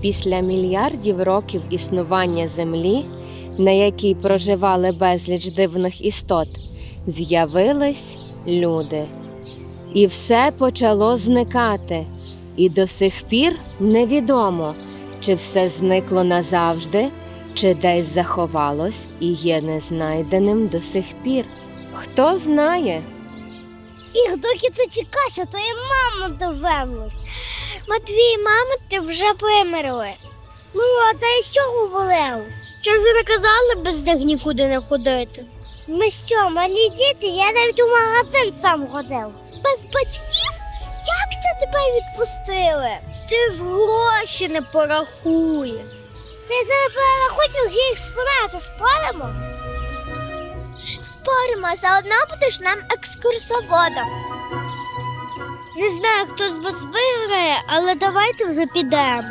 Після мільярдів років існування Землі, на якій проживали безліч дивних істот, з'явились люди. І все почало зникати. І до сих пір невідомо, чи все зникло назавжди, чи десь заховалось і є незнайденим до сих пір. Хто знає? І доки ти тікайся, то і мама довернуть. Матвій, мама, ти вже померли. Ну, а та й що говорив? Що ж ви не казали без них нікуди не ходити? Ми що, малі діти, я навіть у магазин сам ходив. Без батьків? Як це тебе відпустили? Ти ж гроші не. Ти зараз перерахуй всі експонати, споримо? Споримо, заодно будеш нам екскурсоводом. Не знаю, хто з вас виграє, але давайте вже підемо.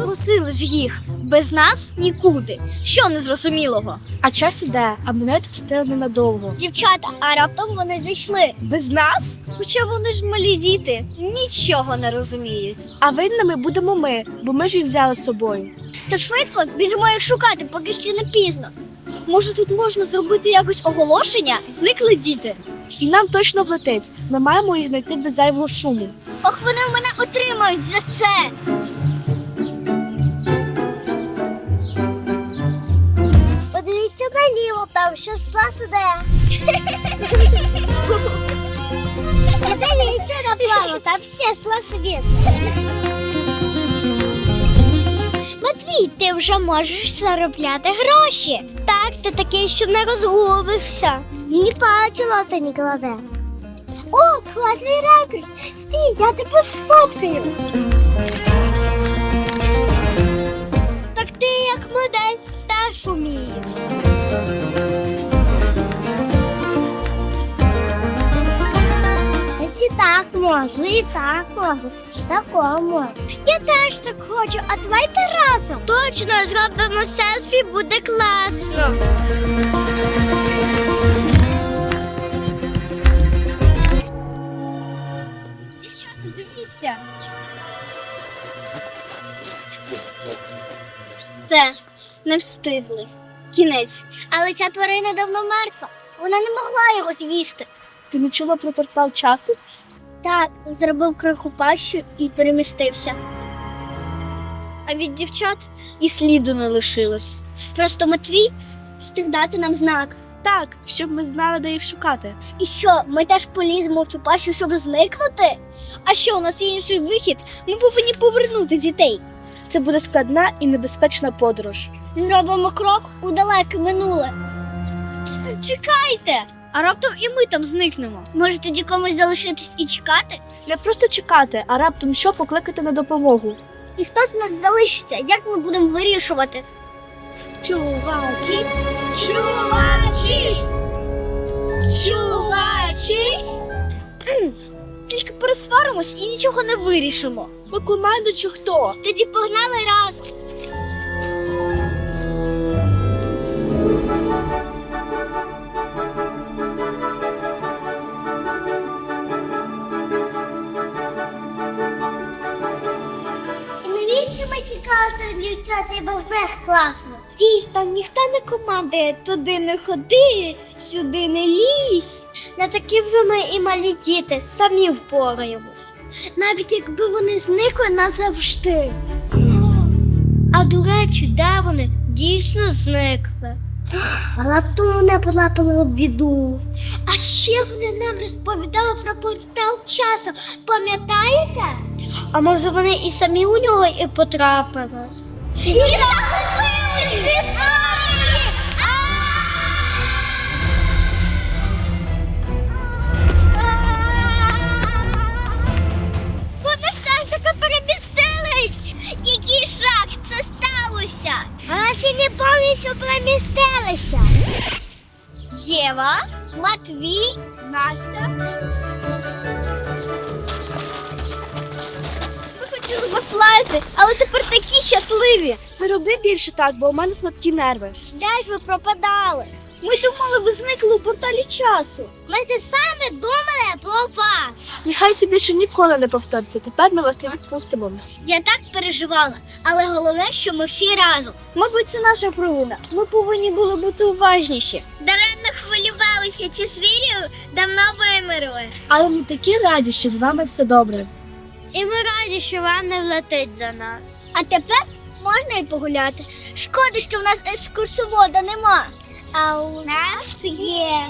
Просили ж їх без нас нікуди. Що незрозумілого? А час іде, а мене тут стало ненадовго. Дівчата, а раптом вони зайшли. Без нас? Хоча вони ж малі діти, нічого не розуміють. А винними будемо ми, бо ми ж їх взяли з собою. Та швидко біжимо їх шукати, поки ще не пізно. Може, тут можна зробити якось оголошення? Зникли діти. І нам точно влетить. Ми маємо їх знайти без зайвого шуму. Ох, вони в мене отримають за це. Подивіться там щось клас іде. Подивіться направо, там все з клас Матвій, ти вже можеш заробляти гроші. Так, ти такий, що не розгубився. Ні бачила, та не кладе. О, класний ракурс! Стій, я тебе сфоткаю. Так ти як модель теж умієш. І так можу, і так можу, і такого. Я теж так хочу, а давайте разом. Точно зробимо селфі, буде класно. Дівчата, дивіться. Все, не встигли. Кінець. Але ця тварина давно мертва. Вона не могла його з'їсти. Ти не чула про портал часу? Так, зробив криху пащу і перемістився. А від дівчат і сліду не лишилось. Просто Матвій встиг дати нам знак. Так, щоб ми знали, де їх шукати. І що, ми теж поліземо в цю пащу, щоб зникнути? А що, у нас є інший вихід? Ми повинні повернути дітей. Це буде складна і небезпечна подорож. Зробимо крок у далеке минуле. Чекайте! А раптом і ми там зникнемо. Може тоді комусь залишитись і чекати? Не просто чекати, а раптом що покликати на допомогу. І хто з нас залишиться? Як ми будемо вирішувати? Чуваки, Чувачі! Чувачі! Тільки пересваримось і нічого не вирішимо. ми команда чи хто? Тоді погнали разом. Навіщо ми тікали дівчата дівчат і без них класно? Дійсно, ніхто не командує туди не ходи, сюди не лізь. На такі вже ми і малі діти самі впораємо. Навіть якби вони зникли назавжди. А до речі, де вони дійсно зникли? А раптом вони потрапили в біду. А ще вони нам розповідали про портал часу. Пам'ятаєте? А може вони і самі у нього і потрапили? І захопились сталося? А ще не повністю перемістилися. Єва, Матвій, Настя. Ми хотіли вас лаяти, але тепер такі щасливі. Не роби більше так, бо у мене слабкі нерви. Де ж ви пропадали? Ми думали, ви зникли у порталі часу. Ми те саме думали про вас. Нехай це більше ніколи не повториться. Тепер ми вас не відпустимо. Я так переживала, але головне, що ми всі разом. Мабуть, це наша провина. Ми повинні були бути уважніші. Даремно хвилювалися, ці звірі давно вимерли. Але ми такі раді, що з вами все добре. І ми раді, що вам не влетить за нас. А тепер можна і погуляти. Шкода, що в нас екскурсовода нема. А у нас є.